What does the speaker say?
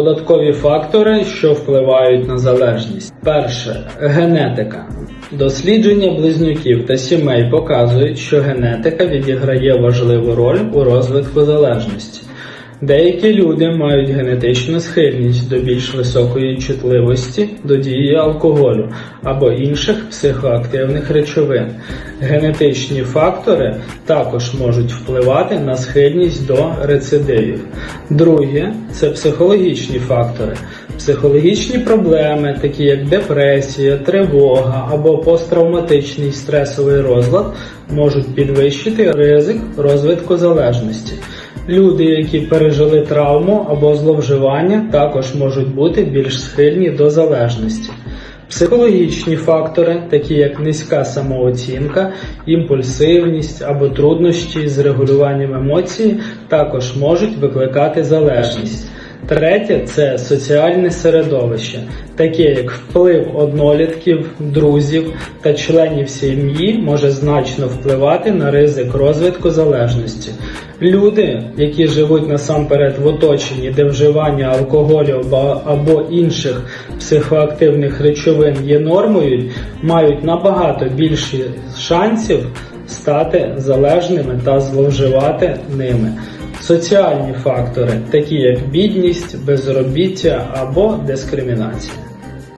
Додаткові фактори, що впливають на залежність. Перше генетика. Дослідження близнюків та сімей показують, що генетика відіграє важливу роль у розвитку залежності. Деякі люди мають генетичну схильність до більш високої чутливості до дії алкоголю або інших психоактивних речовин. Генетичні фактори також можуть впливати на схильність до рецидивів. Друге це психологічні фактори. Психологічні проблеми, такі як депресія, тривога або посттравматичний стресовий розлад, можуть підвищити ризик розвитку залежності. Люди, які пережили травму або зловживання, також можуть бути більш схильні до залежності. Психологічні фактори, такі як низька самооцінка, імпульсивність або труднощі з регулюванням емоцій, також можуть викликати залежність. Третє це соціальне середовище, таке як вплив однолітків, друзів та членів сім'ї може значно впливати на ризик розвитку залежності. Люди, які живуть насамперед в оточенні, де вживання алкоголю або- інших психоактивних речовин є нормою, мають набагато більше шансів стати залежними та зловживати ними. Соціальні фактори, такі як бідність, безробіття або дискримінація.